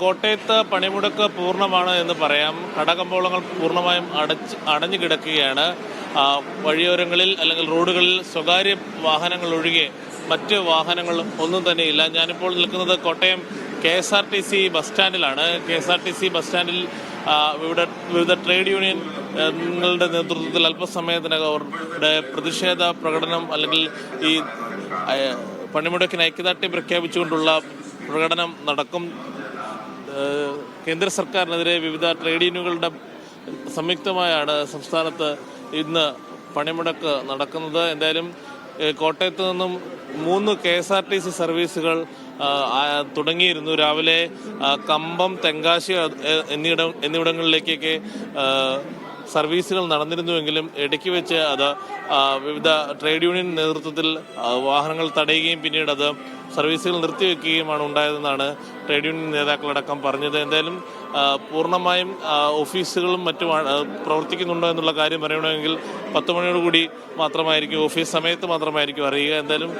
കോട്ടയത്ത് പണിമുടക്ക് പൂർണമാണ് എന്ന് പറയാം. കടകമ്പോളങ്ങൾ പൂർണമായും അടച്ച് അടഞ്ഞു കിടക്കുകയാണ്. വഴിയോരങ്ങളിൽ അല്ലെങ്കിൽ റോഡുകളിൽ സ്വകാര്യ വാഹനങ്ങൾ ഒഴികെ മറ്റ് വാഹനങ്ങൾ ഒന്നും തന്നെ ഇല്ല. ഞാനിപ്പോൾ നിൽക്കുന്നത് Kottayam K S R T C bus സ്റ്റാൻഡിലാണ്. K S R T C bus സ്റ്റാൻഡിൽ ഇവിടെ വിവിധ ട്രേഡ് യൂണിയനുകളുടെ നേതൃത്വത്തിൽ അല്പസമയത്തിനകം അവരുടെ പ്രതിഷേധ പ്രകടനം അല്ലെങ്കിൽ ഈ പണിമുടക്കിന് ഐക്യദാർഢ്യം പ്രഖ്യാപിച്ചുകൊണ്ടുള്ള പ്രകടനം നടക്കും. കേന്ദ്ര സർക്കാരിനെതിരെ വിവിധ ട്രേഡ് യൂണിയനുകളുടെ സംയുക്തമായാണ് സംസ്ഥാനത്ത് ഇന്ന് പണിമുടക്ക് നടക്കുന്നത്. എന്തായാലും കോട്ടയത്ത് നിന്നും മൂന്ന് K S R T C സർവീസുകൾ തുടങ്ങിയിരുന്നു. രാവിലെ കമ്പം തെങ്കാശി എന്നിവിടങ്ങളിലേക്കൊക്കെ സർവീസുകൾ നടന്നിരുന്നുവെങ്കിലും ഇടയ്ക്ക് വെച്ച് അത് വിവിധ ട്രേഡ് യൂണിയൻ നേതൃത്വത്തിൽ വാഹനങ്ങൾ തടയുകയും പിന്നീട് അത് സർവീസുകൾ നിർത്തിവെക്കുകയുമാണ് ഉണ്ടായതെന്നാണ് ട്രേഡ് യൂണിയൻ നേതാക്കളടക്കം പറഞ്ഞത്. എന്തായാലും പൂർണമായും ഓഫീസുകളും മറ്റും ആ, പ്രവർത്തിക്കുന്നുണ്ടോ എന്നുള്ള കാര്യം പറയണമെങ്കിൽ പത്ത് മണിയോടുകൂടി മാത്രമായിരിക്കും ഓഫീസ് സമയത്ത് മാത്രമായിരിക്കും അറിയുക. എന്തായാലും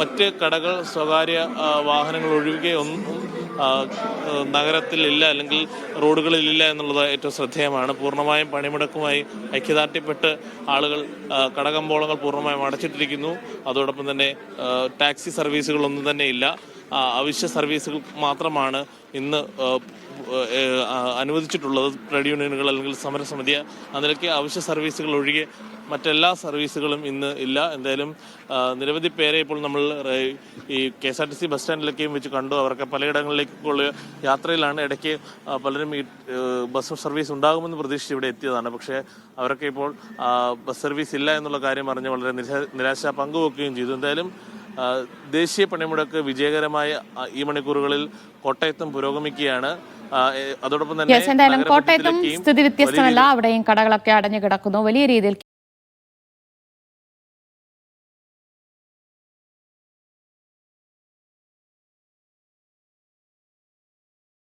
മറ്റ് കടകൾ സ്വകാര്യ വാഹനങ്ങൾ ഒഴികെ ഒന്നും ആ, ഇല്ല അല്ലെങ്കിൽ റോഡുകളിലില്ല എന്നുള്ളത് ഏറ്റവും ശ്രദ്ധേയമാണ്. പൂർണമായും പണിമുടക്കുമായി ഐക്യദാർഢ്യപ്പെട്ട് ആളുകൾ കടകമ്പോളങ്ങൾ പൂർണമായും അടച്ചിട്ടിരിക്കുന്നു. അതോടൊപ്പം തന്നെ ടാക്സി സർവീസുകളൊന്നും തന്നെ ഇല്ല അവശ്യ സർവീസുകൾ മാത്രമാണ് ഇന്ന് അനുവദിച്ചിട്ടുള്ളത് ട്രേഡ് യൂണിയനുകൾ അല്ലെങ്കിൽ സമരസമിതി ആ നിലയ്ക്ക് അവശ്യ സർവീസുകൾ ഒഴികെ മറ്റെല്ലാ സർവീസുകളും ഇന്ന് ഇല്ല. എന്തായാലും നിരവധി പേരെ ഇപ്പോൾ നമ്മൾ ഈ K S R T C bus സ്റ്റാൻഡിലൊക്കെയും വെച്ച് കണ്ടു. അവർക്ക് പലയിടങ്ങളിലേക്കുള്ള യാത്രയിലാണ് ഇടയ്ക്ക് പലരും ഈ ബസ് സർവീസ് ഉണ്ടാകുമെന്ന് പ്രതീക്ഷിച്ച് ഇവിടെ എത്തിയതാണ്. പക്ഷേ അവരൊക്കെ ഇപ്പോൾ ബസ് സർവീസ് ഇല്ല എന്നുള്ള കാര്യം അറിഞ്ഞ് വളരെ നിരാ- നിരാശ പങ്കുവെക്കുകയും ചെയ്തു. എന്തായാലും ദേശീയ പണിമുടക്ക് വിജയകരമായ ഈ മണിക്കൂറുകളിൽ കോട്ടയത്തും പുരോഗമിക്കുകയാണ്. അതോടൊപ്പം തന്നെ കോട്ടയത്തും സ്ഥിതി വ്യത്യസ്തമല്ല. അവിടെയും കടകളൊക്കെ അടഞ്ഞു കിടക്കുന്നു. വലിയ രീതിയിൽ